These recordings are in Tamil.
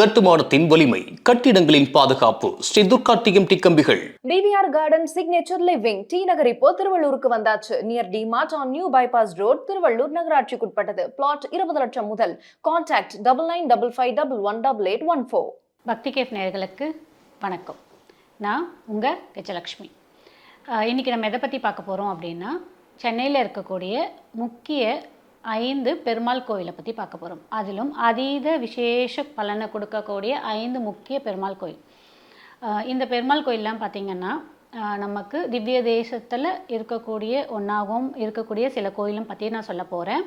கட்டுமானத்தின் வலிமை கட்டிடங்களின் பாதுகாப்பு ஸ்ரீ துர்கா டிஎம்டி கம்பிகள். TVR garden signature living T Nagar இப்போ திருவள்ளூருக்கு வந்தாச்சு. Near D Mart on new bypass road Tiruvallur நகராட்சிக்குட்பட்டது. Plot இருபது லட்சம் முதல். Contact double nine double five double one double eight one four Bhakti cafe நேயர்களுக்கு வணக்கம். நான் உங்கள் கஜலக்ஷ்மி. இன்னைக்கு நம்ம எதை பற்றி பார்க்க போகிறோம் அப்படின்னா சென்னையில் இருக்கக்கூடிய முக்கிய ஐந்து பெருமாள் கோயிலை பற்றி பார்க்க போகிறோம் அதிலும் அதீத விசேஷ பலனை கொடுக்கக்கூடிய ஐந்து முக்கிய பெருமாள் கோயில். இந்த பெருமாள் கோயிலெலாம் பார்த்திங்கன்னா நமக்கு திவ்ய தேசத்தில் இருக்கக்கூடிய ஒன்றாகவும் இருக்கக்கூடிய சில கோயிலும் பற்றி நான் சொல்ல போகிறேன்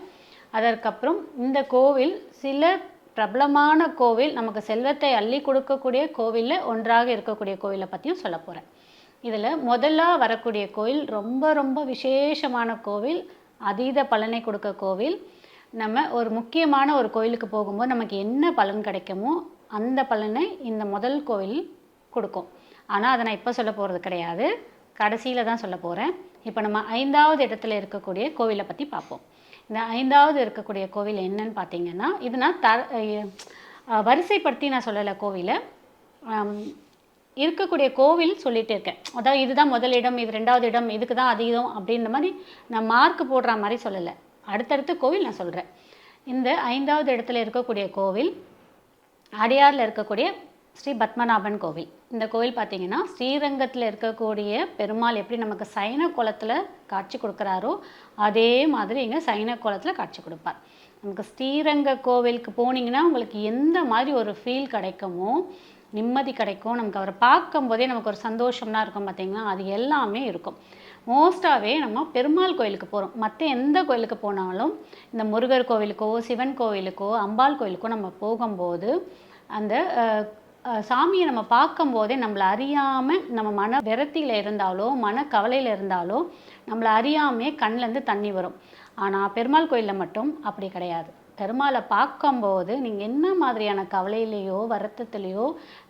அதற்கப்புறம் இந்த கோவில் சில பிரபலமான கோவில் நமக்கு செல்வத்தை அள்ளி கொடுக்கக்கூடிய கோவிலில் ஒன்றாக இருக்கக்கூடிய கோவிலை பற்றியும் சொல்ல போகிறேன் இதில் முதல்ல வரக்கூடிய கோயில் ரொம்ப ரொம்ப விசேஷமான கோவில் அதீத பலனை கொடுக்க கோவில் நம்ம ஒரு முக்கியமான ஒரு கோயிலுக்கு போகும்போது நமக்கு என்ன பலன் கிடைக்குமோ அந்த பலனை இந்த முதல் கோவில் கொடுக்கும். ஆனால் அதை நான் இப்போ சொல்ல போகிறது கிடையாது. கடைசியில் தான் சொல்ல போகிறேன் இப்போ நம்ம ஐந்தாவது இடத்துல இருக்கக்கூடிய கோவிலை பற்றி பார்ப்போம். இந்த ஐந்தாவது இருக்கக்கூடிய கோவில் என்னன்னு பார்த்தீங்கன்னா இது நான் த வரிசைப்படுத்தி நான் சொல்லலை கோவிலை. இருக்கக்கூடிய கோவில் சொல்லிட்டு இருக்கேன். அதாவது இதுதான் முதல் இடம் இது ரெண்டாவது இடம் இதுக்கு தான் அதிகம் அப்படின்ற மாதிரி நான் மார்க் போடுற மாதிரி சொல்லலை. அடுத்தடுத்த கோவில் நான் சொல்கிறேன் இந்த ஐந்தாவது இடத்துல இருக்கக்கூடிய கோவில் அடையாரில் இருக்கக்கூடிய ஸ்ரீ பத்மநாபன் கோவில். இந்த கோவில் பார்த்தீங்கன்னா ஸ்ரீரங்கத்தில் இருக்கக்கூடிய பெருமாள் எப்படி நமக்கு சைன குளத்தில் காட்சி கொடுக்குறாரோ அதே மாதிரி இங்கே சைன குளத்தில் காட்சி கொடுப்பார். நமக்கு ஸ்ரீரங்க கோவிலுக்கு போனீங்கன்னா உங்களுக்கு எந்த மாதிரி ஒரு ஃபீல் கிடைக்குமோ நிம்மதி கிடைக்கும். நமக்கு அவரை பார்க்கும்போதே நமக்கு ஒரு சந்தோஷம்னா இருக்கும் பார்த்திங்கன்னா அது எல்லாமே இருக்கும். மோஸ்ட்டாகவே நம்ம பெருமாள் கோயிலுக்கு போகிறோம் மற்ற எந்த கோயிலுக்கு போனாலும் இந்த முருகர் கோவிலுக்கோ சிவன் கோவிலுக்கோ அம்பாள் கோயிலுக்கோ நம்ம போகும்போது அந்த சாமியை நம்ம பார்க்கும்போதே நம்மளை அறியாமல் நம்ம மன விரத்தியில் இருந்தாலோ மன கவலையில் இருந்தாலோ நம்மளை அறியாமே கண்ணிலேருந்து தண்ணி வரும். ஆனால் பெருமாள் கோயிலில் மட்டும் அப்படி கிடையாது. பெருமாளை பார்க்கும்போது நீங்கள் என்ன மாதிரியான கவலையிலையோ வருத்தத்துலேயோ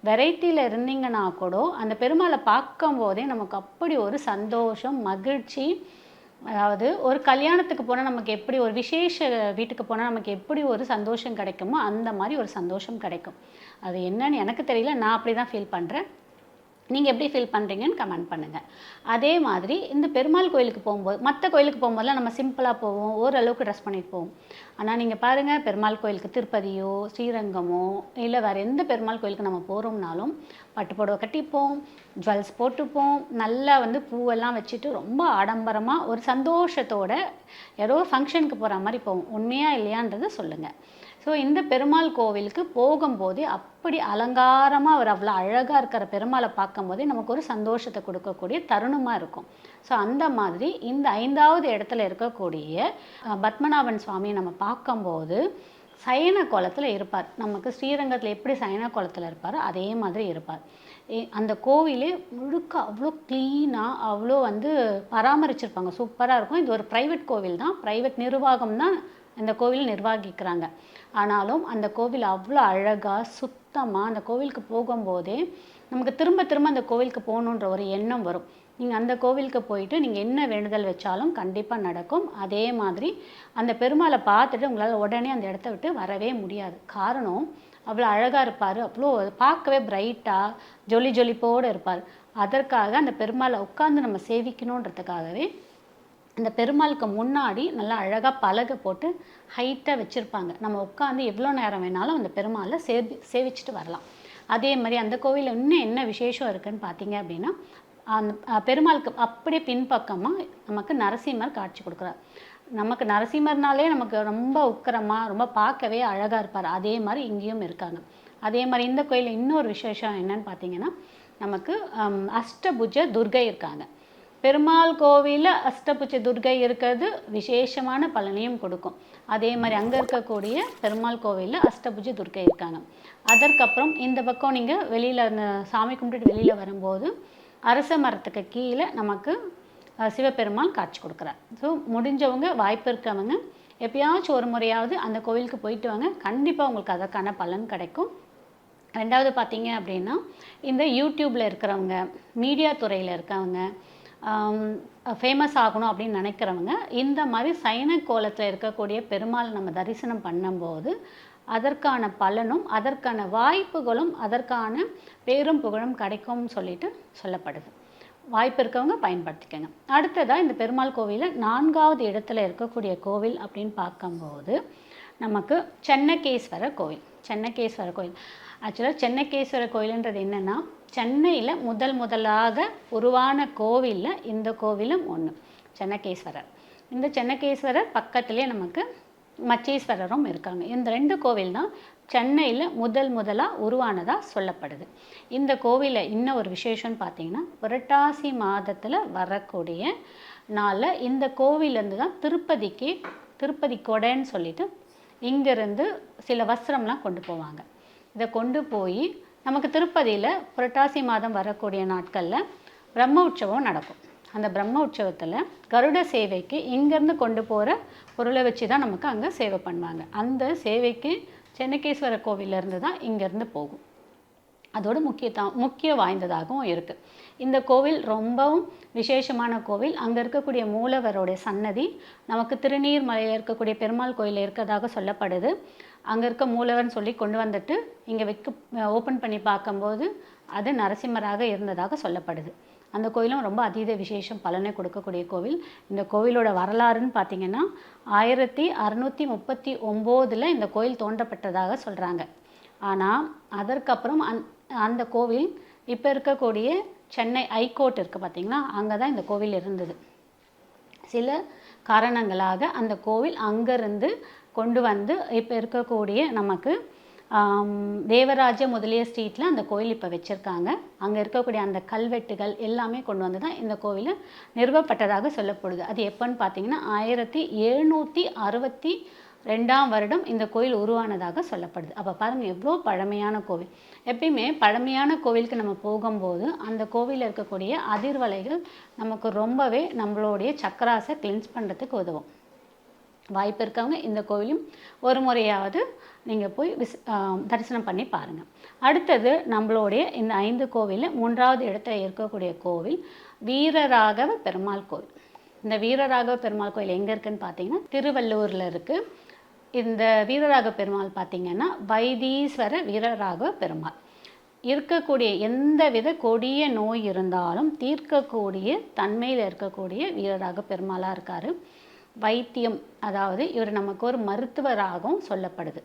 வெரைட்டியில் இருந்தீங்கன்னா கூட அந்த பெருமாளை பார்க்கும்போதே நமக்கு அப்படி ஒரு சந்தோஷம் மகிழ்ச்சி. அதாவது ஒரு கல்யாணத்துக்கு போனால் நமக்கு எப்படி ஒரு விசேஷ வீட்டுக்கு போனால் நமக்கு எப்படி ஒரு சந்தோஷம் கிடைக்குமோ அந்த மாதிரி ஒரு சந்தோஷம் கிடைக்கும். அது என்னன்னு எனக்கு தெரியல. நான் அப்படி தான் ஃபீல் பண்ணுறேன் நீங்கள் எப்படி ஃபீல் பண்ணுறீங்கன்னு கமெண்ட் பண்ணுங்கள் அதே மாதிரி இந்த பெருமாள் கோயிலுக்கு போகும்போது மற்ற கோயிலுக்கு போகும்போதெல்லாம் நம்ம சிம்பிளாக போவோம் ஓரளவுக்கு ட்ரெஸ் பண்ணிட்டு போவோம். ஆனால் நீங்கள் பாருங்கள் பெருமாள் கோயிலுக்கு திருப்பதியோ ஸ்ரீரங்கமோ இல்லை வேறு எந்த பெருமாள் கோயிலுக்கு நம்ம போகிறோம்னாலும் பட்டு புடவை கட்டிப்போம் ஜுவல்ஸ் போட்டுப்போம் நல்லா வந்து பூவெல்லாம் வச்சுட்டு ரொம்ப ஆடம்பரமாக ஒரு சந்தோஷத்தோட ஏதோ ஃபங்க்ஷனுக்கு போகிற மாதிரி போவோம். உண்மையாக இல்லையான்றதை சொல்லுங்கள் ஸோ இந்த பெருமாள் கோவிலுக்கு போகும்போது அப்படி அலங்காரமாக அவர் அவ்வளோ அழகாக இருக்கிற பெருமாளை பார்க்கும்போதே நமக்கு ஒரு சந்தோஷத்தை கொடுக்கக்கூடிய தருணமாக இருக்கும். ஸோ அந்த மாதிரி இந்த ஐந்தாவது இடத்துல இருக்கக்கூடிய பத்மநாபன் சுவாமியை நம்ம பார்க்கும்போது சயன கோலத்தில் இருப்பார். நமக்கு ஸ்ரீரங்கத்தில் எப்படி சயன கோலத்தில் இருப்பாரோ அதே மாதிரி இருப்பார். ஏ- அந்த கோவிலே முழுக்க அவ்வளோ க்ளீனாக அவ்வளோ வந்து பராமரிச்சிருப்பாங்க. சூப்பராக இருக்கும். இது ஒரு ப்ரைவேட் கோவில் தான். ப்ரைவேட் நிர்வாகம் தான் இந்த கோவில் நிர்வகிக்கிறாங்க. ஆனாலும் அந்த கோவில் அவ்வளோ அழகாக சுத்தமாக அந்த கோவிலுக்கு போகும்போதே நமக்கு திரும்ப திரும்ப அந்த கோவிலுக்கு போகணுன்ற ஒரு எண்ணம் வரும். நீங்கள் அந்த கோவிலுக்கு போயிட்டு நீங்கள் என்ன வேண்டுதல் வச்சாலும் கண்டிப்பாக நடக்கும். அதே மாதிரி அந்த பெருமாளை பார்த்துட்டு உங்களால் உடனே அந்த இடத்த விட்டு வரவே முடியாது. காரணம் அவ்வளோ அழகாக இருப்பார். அவ்வளோ பார்க்கவே பிரைட்டாக ஜொலி ஜொலிப்போடு இருப்பார். அதற்காக அந்த பெருமாளை உட்காந்து நம்ம சேவிக்கணுன்றதுக்காகவே அந்த பெருமாளுக்கு முன்னாடி நல்லா அழகாக பலகை போட்டு ஹைட்டாக வச்சுருப்பாங்க. நம்ம உட்காந்து எவ்வளோ நேரம் வேணாலும் அந்த பெருமாளை சேவி சேவிச்சுட்டு வரலாம். அதே மாதிரி அந்த கோவிலில் இன்னும் என்ன விசேஷம் இருக்குன்னு பார்த்தீங்க அப்படின்னா அந்த பெருமாளுக்கு அப்படியே பின்பக்கமாக நமக்கு நரசிம்மர் காட்சி கொடுக்குறார். நமக்கு நரசிம்மர்னாலே நமக்கு ரொம்ப உக்கிரமாக ரொம்ப பார்க்கவே அழகாக இருப்பார். அதே மாதிரி இங்கேயும் இருக்காங்க. அதே மாதிரி இந்த கோயிலில் இன்னொரு விசேஷம் என்னன்னு பார்த்தீங்கன்னா நமக்கு அஷ்டபுஜ துர்கை இருக்காங்க. பெருமாள் கோவிலில் அஷ்டபுஜ துர்கை இருக்கிறது விசேஷமான பலனையும் கொடுக்கும். அதே மாதிரி அங்கே இருக்கக்கூடிய பெருமாள் கோவிலில் அஷ்டபுஜ துர்கை இருக்காங்க. அதற்கப்புறம் இந்த பக்கம் நீங்கள் வெளியில் அந்த சாமி கும்பிட்டுட்டு வெளியில் வரும்போது அரச மரத்துக்கு கீழே நமக்கு சிவபெருமாள் காட்சி கொடுக்குறார். ஸோ முடிஞ்சவங்க வாய்ப்பு இருக்கவங்க எப்பயாச்சும் ஒரு முறையாவது அந்த கோவிலுக்கு போயிட்டு வாங்க. கண்டிப்பாக உங்களுக்கு அதற்கான பலன் கிடைக்கும். ரெண்டாவது பார்த்தீங்க அப்படின்னா இந்த யூடியூப்பில் இருக்கிறவங்க மீடியா துறையில் இருக்கவங்க ஃபேமஸ் ஆகணும் அப்படின்னு நினைக்கிறவங்க இந்த மாதிரி சைன கோலத்தில் இருக்கக்கூடிய பெருமாள் நம்ம தரிசனம் பண்ணும்போது அதற்கான பலனும் அதற்கான வாய்ப்புகளும் அதற்கான பேரும் புகழும் கிடைக்கும்னு சொல்லிட்டு சொல்லப்படுது. வாய்ப்பு இருக்கவங்க பயன்படுத்திக்கங்க. அடுத்ததாக இந்த பெருமாள் கோவிலில் நான்காவது இடத்துல இருக்கக்கூடிய கோவில் அப்படின்னு பார்க்கும்போது நமக்கு சென்னகேஸ்வரர் கோவில். சென்னகேஸ்வரர் கோவில். ஆக்சுவலாக சென்னகேஸ்வரர் கோயிலுன்றது என்னென்னா சென்னையில் முதல் முதலாக உருவான கோவிலில் இந்த கோவிலும் ஒன்று சென்னகேஸ்வரர். இந்த சென்னகேஸ்வரர் பக்கத்துலேயே நமக்கு மச்சேஸ்வரரும் இருக்காங்க. இந்த ரெண்டு கோவில் தான் சென்னையில் முதல் முதலாக உருவானதாக சொல்லப்படுது. இந்த கோவிலில் இன்னும் ஒரு விசேஷம்னு பார்த்தீங்கன்னா புரட்டாசி மாதத்தில் வரக்கூடிய நாளில் இந்த கோவிலேருந்து தான் திருப்பதிக்கு திருப்பதி கொடைன்னு சொல்லிட்டு இங்கேருந்து சில வஸ்திரம்லாம் கொண்டு போவாங்க. இதை கொண்டு போய் நமக்கு திருப்பதியில் புரட்டாசி மாதம் வரக்கூடிய நாட்களில் பிரம்ம உற்சவம் நடக்கும். அந்த பிரம்ம உற்சவத்தில் கருட சேவைக்கு இங்கேருந்து கொண்டு போகிற பொருளை வச்சு தான் நமக்கு அங்கே சேவை பண்ணுவாங்க. அந்த சேவைக்கு சென்னகேஸ்வரர் கோவிலேருந்து தான் இங்கேருந்து போகும். அதோட முக்கியத்தான் முக்கிய வாய்ந்ததாகவும் இருக்குது இந்த கோவில் ரொம்பவும் விசேஷமான கோவில். அங்கே இருக்கக்கூடிய மூலவருடைய சன்னதி நமக்கு திருநீர்மலையில் இருக்கக்கூடிய பெருமாள் கோயில் இருக்கிறதாக சொல்லப்படுது. அங்கே இருக்க மூலவர்னு சொல்லி கொண்டு வந்துட்டு இங்கே வைக்க ஓப்பன் பண்ணி பார்க்கும்போது அது நரசிம்மராக இருந்ததாக சொல்லப்படுது. அந்த கோயிலும் ரொம்ப அதீத விசேஷம் பலனை கொடுக்கக்கூடிய கோவில். இந்த கோவிலோட வரலாறுன்னு பார்த்தீங்கன்னா ஆயிரத்தி அறநூற்றி முப்பத்தி ஒம்போதில் இந்த கோயில் தோன்றப்பட்டதாக சொல்கிறாங்க ஆனால் அதற்கப்புறம் அந் அந்த கோவில் இப்போ இருக்கக்கூடிய சென்னை ஐகோர்ட் இருக்குது பார்த்தீங்கன்னா அங்கே தான் இந்த கோவில் இருந்தது. சில காரணங்களாக அந்த கோவில் அங்கேருந்து கொண்டு வந்து இப்போ இருக்கக்கூடிய நமக்கு தேவராஜ முதலிய ஸ்ட்ரீட்டில் அந்த கோயில் இப்போ வச்சுருக்காங்க. அங்கே இருக்கக்கூடிய அந்த கல்வெட்டுகள் எல்லாமே கொண்டு வந்து தான் இந்த கோவில் நிறுவப்பட்டதாக சொல்லப்படுது. அது எப்போன்னு பார்த்தீங்கன்னா ஆயிரத்தி எழுநூற்றி அறுபத்தி ரெண்டாம் வருடம் இந்த கோயில் உருவானதாக சொல்லப்படுது. அப்போ பாருங்கள் எவ்வளோ பழமையான கோவில். எப்பயுமே பழமையான கோவிலுக்கு நம்ம போகும்போது அந்த கோவிலில் இருக்கக்கூடிய அதிர்வலைகள் நமக்கு ரொம்பவே நம்மளுடைய சக்கராசை கிளின்ஸ் பண்ணுறதுக்கு உதவும். வாய்ப்பு இருக்கவங்க இந்த கோவிலும் ஒரு முறையாவது நீங்கள் போய் விஸ் தரிசனம் பண்ணி பாருங்கள் அடுத்தது நம்மளுடைய இந்த ஐந்து கோவிலில் மூன்றாவது இடத்துல இருக்கக்கூடிய கோவில் வீரராகவ பெருமாள் கோவில். இந்த வீரராகவ பெருமாள் கோயில் எங்கே இருக்குன்னு பார்த்தீங்கன்னா திருவள்ளூரில் இருக்குது இந்த வீரராக பெருமாள் பார்த்திங்கன்னா வைத்தீஸ்வர வீரராக பெருமாள். இருக்கக்கூடிய எந்தவித கொடிய நோய் இருந்தாலும் தீர்க்கக்கூடிய தன்மையில் இருக்கக்கூடிய வீரராக பெருமாளாக இருக்கார். வைத்தியம் அதாவது இவர் நமக்கு ஒரு மருத்துவராகவும் சொல்லப்படுது.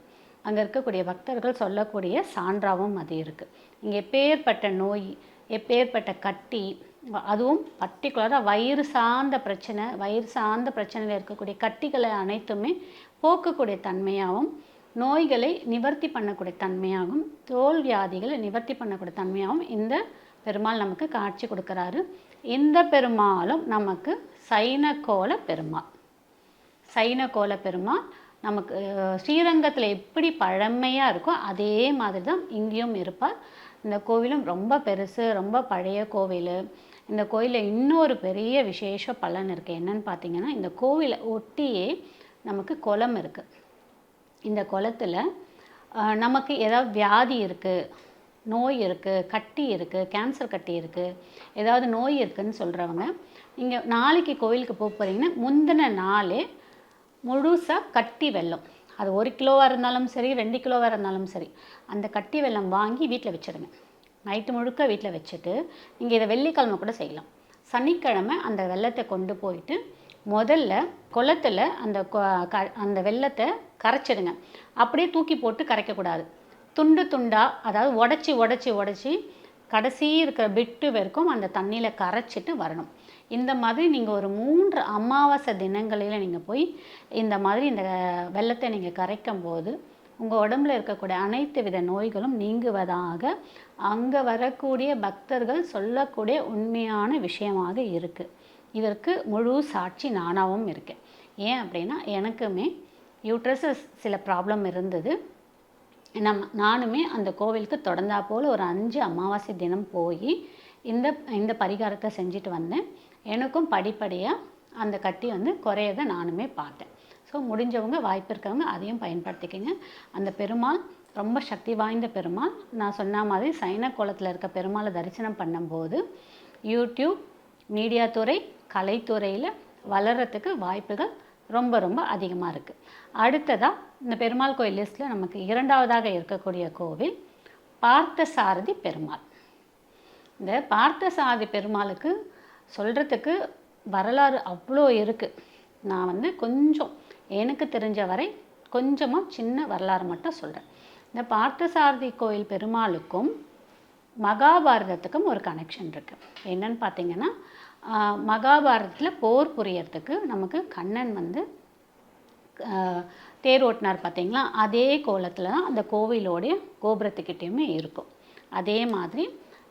அங்கே இருக்கக்கூடிய பக்தர்கள் சொல்லக்கூடிய சான்றாகவும் அது இருக்குது இங்கே எப்பேற்பட்ட நோய் எப்பேற்பட்ட கட்டி அதுவும் பர்டிகுலராக வயிறு சார்ந்த பிரச்சனை வயிறு சார்ந்த பிரச்சனையில் இருக்கக்கூடிய கட்டிகளை அனைத்துமே போக்கக்கூடிய தன்மையாகவும் நோய்களை நிவர்த்தி பண்ணக்கூடிய தன்மையாகவும் தோல் வியாதிகளை நிவர்த்தி பண்ணக்கூடிய தன்மையாகவும் இந்த பெருமாள் நமக்கு காட்சி கொடுக்குறாரு. இந்த பெருமாளும் நமக்கு சைனகோல பெருமாள். சைனகோல பெருமாள் நமக்கு ஸ்ரீரங்கத்தில் எப்படி பழமையாக இருக்கோ அதே மாதிரி தான் இங்கேயும் இருப்பார் இந்த கோவிலும் ரொம்ப பெருசு ரொம்ப பழைய கோவில். இந்த கோயிலில் இன்னொரு பெரிய விசேஷ பலன் இருக்குது என்னன்னு பார்த்தீங்கன்னா இந்த கோவிலை ஒட்டியே நமக்கு குளம் இருக்குது இந்த குளத்தில் நமக்கு ஏதாவது வியாதி இருக்குது நோய் இருக்குது கட்டி இருக்குது கேன்சர் கட்டி இருக்குது ஏதாவது நோய் இருக்குதுன்னு சொல்கிறவங்க நீங்கள் நாளைக்கு கோவிலுக்கு போக போகிறீங்கன்னா முந்தின நாளே முழுசாக கட்டி வெல்லம். அது ஒரு கிலோவாக இருந்தாலும் சரி ரெண்டு கிலோவாக இருந்தாலும் சரி அந்த கட்டி வெல்லம் வாங்கி வீட்டில் வச்சிடுங்க நைட்டு முழுக்க வீட்டில் வச்சுட்டு நீங்கள் இதை வெள்ளிக்கிழமை கூட செய்யலாம். சனிக்கிழமை அந்த வெல்லத்தை கொண்டு போயிட்டு முதல்ல குளத்துல அந்த கொ- க- அந்த வெல்லத்தை கரைச்சிடுங்க. அப்படியே தூக்கி போட்டு கரைக்கக்கூடாது. துண்டு துண்டாக அதாவது உடச்சி உடச்சி உடச்சி கடைசி இருக்கிற பிட்டு வரைக்கும் அந்த தண்ணியில் கரைச்சிட்டு வரணும். இந்த மாதிரி நீங்கள் ஒரு மூன்று அமாவாசை தினங்களில் நீங்கள் போய் இந்த மாதிரி இந்த வெள்ளத்தை நீங்கள் கரைக்கும் போது உங்கள் உடம்புல இருக்கக்கூடிய அனைத்து வித நோய்களும் நீங்குவதாக அங்கே வரக்கூடிய பக்தர்கள் சொல்லக்கூடிய உண்மையான விஷயமாக இருக்குது இதற்கு முழு சாட்சி நானாகவும் இருக்கேன். ஏன் அப்படின்னா எனக்குமே யூட்ரஸஸ் சில ப்ராப்ளம் இருந்தது. நம் நானுமே அந்த கோவிலுக்கு தொடர்ந்தா போல் ஒரு அஞ்சு அமாவாசை தினம் போய் இந்த இந்த பரிகாரத்தை செஞ்சுட்டு வந்தேன். எனக்கும் படிப்படியாக அந்த கட்டி வந்து குறையதை நானுமே பார்த்தேன். ஸோ முடிஞ்சவங்க வாய்ப்பு இருக்கவங்க அதையும் பயன்படுத்திக்கங்க. அந்த பெருமாள் ரொம்ப சக்தி வாய்ந்த பெருமாள். நான் சொன்ன மாதிரி சைன கோலத்தில் இருக்க பெருமாளை தரிசனம் பண்ணும்போது யூடியூப் மீடியா துறை கலைத்துறையில் வளர்கிறதுக்கு வாய்ப்புகள் ரொம்ப ரொம்ப அதிகமாக இருக்குது அடுத்ததாக இந்த பெருமாள் கோயில் லிஸ்ட்டில் நமக்கு இரண்டாவதாக இருக்கக்கூடிய கோவில் பார்த்தசாரதி பெருமாள். இந்த பார்த்தசாரதி பெருமாளுக்கு சொல்கிறதுக்கு வரலாறு அவ்வளோ இருக்குது நான் வந்து கொஞ்சம் எனக்கு தெரிஞ்ச வரை கொஞ்சமாக சின்ன வரலாறு மட்டும் சொல்கிறேன் இந்த பார்த்தசாரதி கோயில் பெருமாளுக்கும் மகாபாரதத்துக்கும் ஒரு கனெக்ஷன் இருக்குது என்னன்னு பார்த்தீங்கன்னா மகாபாரதத்தில் போர் புரியறதுக்கு நமக்கு கண்ணன் வந்து தேர் ஓட்டினார் பார்த்தீங்களா அதே கோலத்தில் தான் அந்த கோவிலோடைய கோபுரத்துக்கிட்டேயுமே இருக்கும். அதே மாதிரி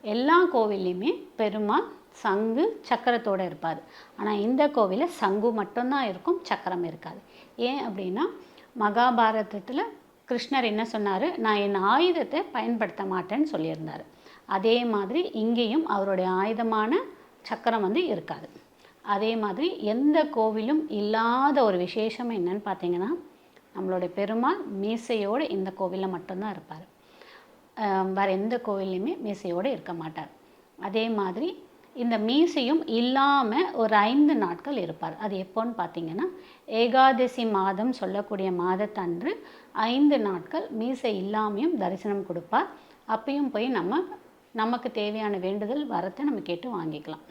எல்லா கோவில்லையுமே பெருமாள் சங்கு சக்கரத்தோடு இருப்பார். ஆனால் இந்த கோவிலில் சங்கு மட்டும்தான் இருக்கும் சக்கரம் இருக்காது. ஏன் அப்படின்னா மகாபாரதத்தில் கிருஷ்ணர் என்ன சொன்னார்? நான் என் ஆயுதத்தை பயன்படுத்த மாட்டேன்னு சொல்லியிருந்தார். அதே மாதிரி இங்கேயும் அவருடைய ஆயுதமான சக்கரம் வந்து இருக்காது. அதே மாதிரி எந்த கோவிலும் இல்லாத ஒரு விசேஷம் என்னன்னு பார்த்தீங்கன்னா நம்மளுடைய பெருமாள் மீசையோடு இந்த கோவிலில் மட்டும்தான் இருப்பார். வேறு எந்த கோவில்லையுமே மீசையோடு இருக்க மாட்டார். அதே மாதிரி இந்த மீசையும் இல்லாமல் ஒரு ஐந்து நாட்கள் இருப்பார். அது எப்போன்னு பார்த்தீங்கன்னா ஏகாதசி மாதம் சொல்லக்கூடிய மாதத்தன்று ஐந்து நாட்கள் மீசை இல்லாமையும் தரிசனம் கொடுப்பார். அப்பயும் போய் நம்ம நமக்கு தேவையான வேண்டுதல் வரத்தை நம்ம கேட்டு வாங்கிக்கலாம்.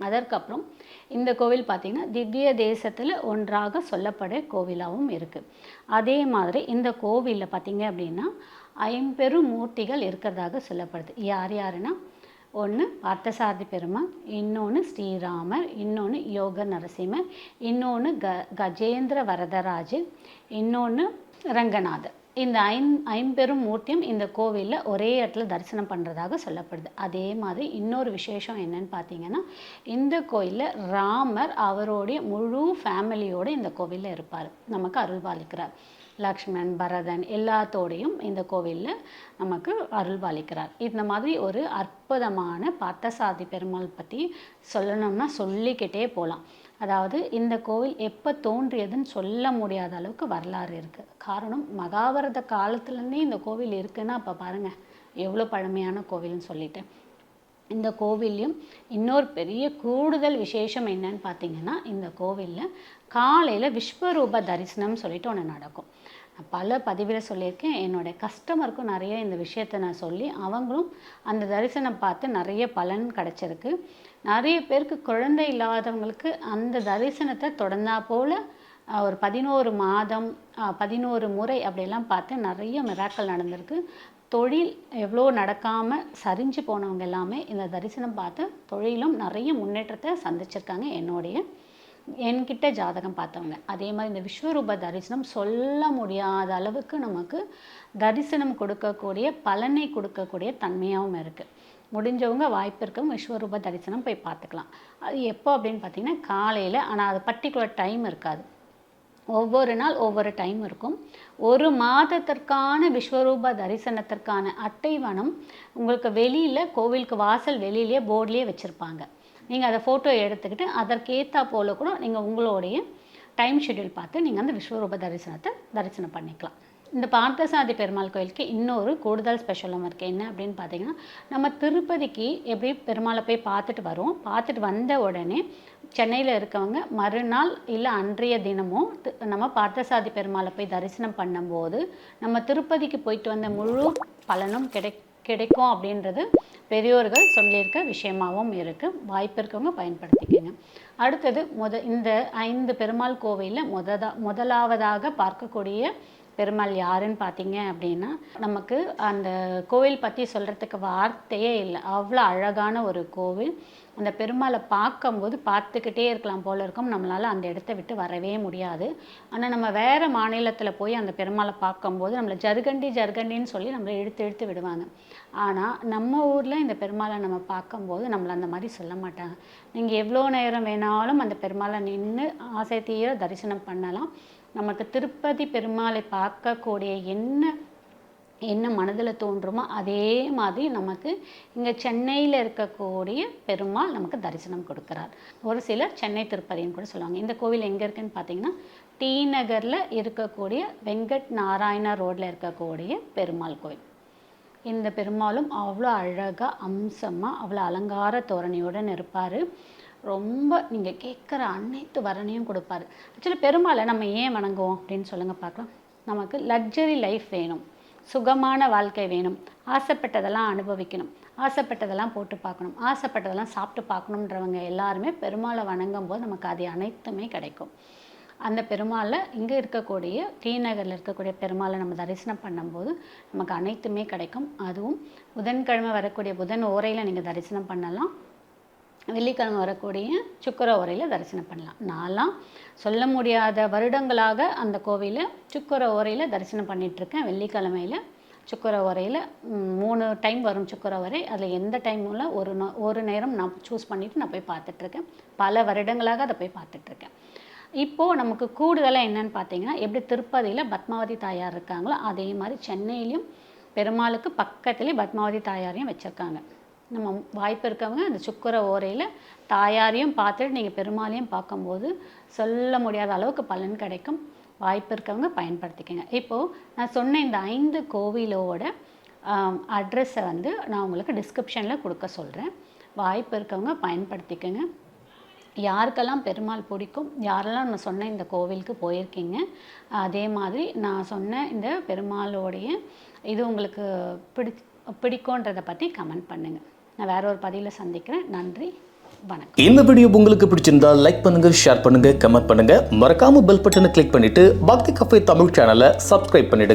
அதற்கப்புறம் இந்த கோவில் பார்த்திங்கன்னா திவ்ய தேசத்தில் ஒன்றாக சொல்லப்பட கோவிலாகவும் இருக்குது அதே மாதிரி இந்த கோவிலில் பார்த்தீங்க அப்படின்னா ஐம்பெரும் மூர்த்திகள் இருக்கிறதாக சொல்லப்படுது. யார் யாருன்னா ஒன்று அர்த்தசாரதி பெருமாள் இன்னொன்று ஸ்ரீராமர் இன்னொன்று யோக நரசிம்மர் இன்னொன்று க கஜேந்திர வரதராஜன் இன்னொன்று ரங்கநாதர். இந்த ஐம் ஐம்பெரும் மூர்த்தியும் இந்த கோவிலில் ஒரே இடத்துல தரிசனம் பண்ணுறதாக சொல்லப்படுது. அதே மாதிரி இன்னொரு விசேஷம் என்னன்னு பார்த்தீங்கன்னா இந்த கோயிலில் ராமர் அவருடைய முழு ஃபேமிலியோடு இந்த கோவிலில் இருப்பார். நமக்கு அருள்பாலிக்கிறார். லக்ஷ்மண் பரதன் எல்லாத்தோடையும் இந்த கோவிலில் நமக்கு அருள்பாலிக்கிறார். இந்த மாதிரி ஒரு அற்புதமான பார்த்தசாதி பெருமாள் பற்றி சொல்லணும்னா சொல்லிக்கிட்டே போகலாம் அதாவது இந்த கோவில் எப்போ தோன்றியதுன்னு சொல்ல முடியாத அளவுக்கு வரலாறு இருக்குது காரணம் மகாபாரத காலத்துலேருந்தே இந்த கோவில் இருக்குன்னா அப்போ பாருங்கள் எவ்வளோ பழமையான கோவில்னு சொல்லிட்டு. இந்த கோவில்லையும் இன்னொரு பெரிய கூடுதல் விசேஷம் என்னன்னு பார்த்தீங்கன்னா இந்த கோவிலில் காலையில் விஸ்வரூப தரிசனம் சொல்லிட்டு ஒன்று நடக்கும். நான் பல பதிவில் சொல்லியிருக்கேன். என்னோடய கஸ்டமருக்கும் நிறைய இந்த விஷயத்தை நான் சொல்லி அவங்களும் அந்த தரிசனம் பார்த்து நிறைய பலன் கிடச்சிருக்கு. நிறைய பேருக்கு குழந்தை இல்லாதவங்களுக்கு அந்த தரிசனத்தை தொடர்ந்தா போல் ஒரு பதினோரு மாதம் பதினோரு முறை அப்படியெல்லாம் பார்த்து நிறைய மிராக்கள் நடந்திருக்கு. தொழில் எவ்வளோ நடக்காமல் சரிஞ்சு போனவங்க எல்லாமே இந்த தரிசனம் பார்த்து தொழிலும் நிறைய முன்னேற்றத்தை சந்திச்சிருக்காங்க என்னுடைய என்கிட்ட ஜாதகம் பார்த்தவங்க. அதே மாதிரி இந்த விஸ்வரூப தரிசனம் சொல்ல முடியாத அளவுக்கு நமக்கு தரிசனம் கொடுக்கக்கூடிய பலனை கொடுக்கக்கூடிய தன்மையாகவும் இருக்குது முடிஞ்சவங்க வாய்ப்பு இருக்கவங்க விஸ்வரூப தரிசனம் போய் பார்த்துக்கலாம். அது எப்போ அப்படின்னு பார்த்தீங்கன்னா காலையில். ஆனால் அது பர்டிகுலர் டைம் இருக்காது. ஒவ்வொரு நாள் ஒவ்வொரு டைம் இருக்கும். ஒரு மாதத்திற்கான விஸ்வரூப தரிசனத்திற்கான அட்டைவனம் உங்களுக்கு வெளியில் கோவிலுக்கு வாசல் வெளியிலேயே போர்ட்லேயே வச்சுருப்பாங்க. நீங்கள் அதை ஃபோட்டோ எடுத்துக்கிட்டு அதற்கேற்றா போல கூட நீங்கள் உங்களுடைய டைம் ஷெட்யூல் பார்த்து நீங்கள் அந்த விஸ்வரூப தரிசனத்தை தரிசனம் பண்ணிக்கலாம். இந்த பார்த்தசாதி பெருமாள் கோயிலுக்கு இன்னொரு கூடுதல் ஸ்பெஷலும் இருக்குது என்ன அப்படின்னு பார்த்தீங்கன்னா நம்ம திருப்பதிக்கு எப்படி பெருமாளை போய் பார்த்துட்டு வரோம் பார்த்துட்டு வந்த உடனே சென்னையில் இருக்கவங்க மறுநாள் இல்லை அன்றைய தினமும் நம்ம பார்த்தசாதி பெருமாளை போய் தரிசனம் பண்ணும்போது நம்ம திருப்பதிக்கு போயிட்டு வந்த முழு பலனும் கிடை கிடைக்கும் அப்படின்றது பெரியோர்கள் சொல்லியிருக்க விஷயமாகவும் இருக்குது வாய்ப்பு இருக்கவங்க பயன்படுத்திக்கங்க. அடுத்தது முத இந்த ஐந்து பெருமாள் கோவிலில் முததா முதலாவதாக பார்க்கக்கூடிய பெருமாள் யாருன்னு பார்த்தீங்க அப்படின்னா நமக்கு அந்த கோவில் பற்றி சொல்கிறதுக்கு வார்த்தையே இல்லை. அவ்வளோ அழகான ஒரு கோவில். அந்த பெருமாளை பார்க்கும்போது பார்த்துக்கிட்டே இருக்கலாம் போல இருக்கும். நம்மளால் அந்த இடத்த விட்டு வரவே முடியாது. ஆனால் நம்ம வேறு மாநிலத்தில் போய் அந்த பெருமாளை பார்க்கும்போது நம்மளை ஜருகண்டி ஜருகண்டின்னு சொல்லி நம்மளை இழுத்து இழுத்து விடுவாங்க. ஆனால் நம்ம ஊரில் இந்த பெருமாளை நம்ம பார்க்கும்போது நம்மளை அந்த மாதிரி சொல்ல மாட்டாங்க. நீங்கள் எவ்வளோ நேரம் வேணாலும் அந்த பெருமாளை நின்று ஆசை தீர தரிசனம் பண்ணலாம். நமக்கு திருப்பதி பெருமாளை பார்க்கக்கூடிய என்ன என்ன மனதில் தோன்றுமோ அதே மாதிரி நமக்கு இங்கே சென்னையில் இருக்கக்கூடிய பெருமாள் நமக்கு தரிசனம் கொடுக்குறார். ஒரு சிலர் சென்னை திருப்பதின்னு கூட சொல்லுவாங்க. இந்த கோவில் எங்கே இருக்குன்னு பார்த்தீங்கன்னா டி நகரில் இருக்கக்கூடிய வெங்கட் நாராயணா ரோட்டில் இருக்கக்கூடிய பெருமாள் கோவில். இந்த பெருமாளும் அவ்வளோ அழகாக அம்சமாக அவ்வளோ அலங்கார தோரணையுடன் இருப்பார். ரொம்ப நீங்கள் கேட்குற அனைத்து வரணையும் கொடுப்பாரு. ஆக்சுவலி பெருமாளை நம்ம ஏன் வணங்குவோம் அப்படின்னு சொல்லுங்கள் பார்க்கலாம் நமக்கு லக்ஸரி லைஃப் வேணும். சுகமான வாழ்க்கை வேணும். ஆசைப்பட்டதெல்லாம் அனுபவிக்கணும். ஆசைப்பட்டதெல்லாம் போட்டு பார்க்கணும். ஆசைப்பட்டதெல்லாம் சாப்பிட்டு பார்க்கணுன்றவங்க எல்லாருமே பெருமாளை வணங்கும் போது நமக்கு அது அனைத்துமே கிடைக்கும். அந்த பெருமாளை இங்கே இருக்கக்கூடிய டி நகரில் இருக்கக்கூடிய பெருமாளை நம்ம தரிசனம் பண்ணும்போது நமக்கு அனைத்துமே கிடைக்கும். அதுவும் புதன்கிழமை வரக்கூடிய புதன் ஓரையில் நீங்கள் தரிசனம் பண்ணலாம். வெள்ளிக்கிழமை வரக்கூடிய சுக்கர உரையில் தரிசனம் பண்ணலாம். நான்லாம் சொல்ல முடியாத வருடங்களாக அந்த கோவிலில் சுக்கர ஓரையில் தரிசனம் பண்ணிகிட்ருக்கேன் வெள்ளிக்கிழமையில் சுக்கர உரையில் மூணு டைம் வரும் சுக்கர ஓரை அதில் எந்த டைமில் ஒரு ஒரு நேரம் நான் சூஸ் பண்ணிவிட்டு நான் போய் பார்த்துட்ருக்கேன் பல வருடங்களாக அதை போய் பார்த்துட்ருக்கேன் இப்போது நமக்கு கூடுதலாக என்னென்னு பார்த்தீங்கன்னா எப்படி திருப்பதியில் பத்மாவதி தாயார் இருக்காங்களோ அதே மாதிரி சென்னையிலையும் பெருமாளுக்கு பக்கத்துலேயே பத்மாவதி தாயாரையும் வச்சுருக்காங்க. நம்ம வாய்ப்பு இருக்கவங்க அந்த சுக்கர ஓரையில் தாயாரையும் பார்த்துட்டு நீங்கள் பெருமாளையும் பார்க்கும்போது சொல்ல முடியாத அளவுக்கு பலன் கிடைக்கும். வாய்ப்பு இருக்கவங்க பயன்படுத்திக்கங்க. இப்போது நான் சொன்ன இந்த ஐந்து கோவிலோட அட்ரஸை வந்து நான் உங்களுக்கு டிஸ்கிரிப்ஷனில் கொடுக்க சொல்கிறேன் வாய்ப்பு இருக்கவங்க பயன்படுத்திக்கங்க. யாருக்கெல்லாம் பெருமாள் பிடிக்கும் யாரெல்லாம் நான் சொன்ன இந்த கோவிலுக்கு போயிருக்கீங்க அதே மாதிரி நான் சொன்ன இந்த பெருமாளோடைய இது உங்களுக்கு பிடி பிடிக்கும்ன்றதை பற்றி கமெண்ட் பண்ணுங்கள் நான் வேற ஒரு பதிவில் சந்திக்கிறேன். நன்றி. வணக்கம். இந்த வீடியோ உங்களுக்கு பிடிச்சிருந்தா லைக் பண்ணுங்க ஷேர் பண்ணுங்க கமெண்ட் பண்ணுங்க. மறக்காம பெல் பட்டனை கிளிக் பண்ணிட்டு பக்தி கஃபே தமிழ் சேனலை சப்ஸ்கிரைப் பண்ணிடுங்க.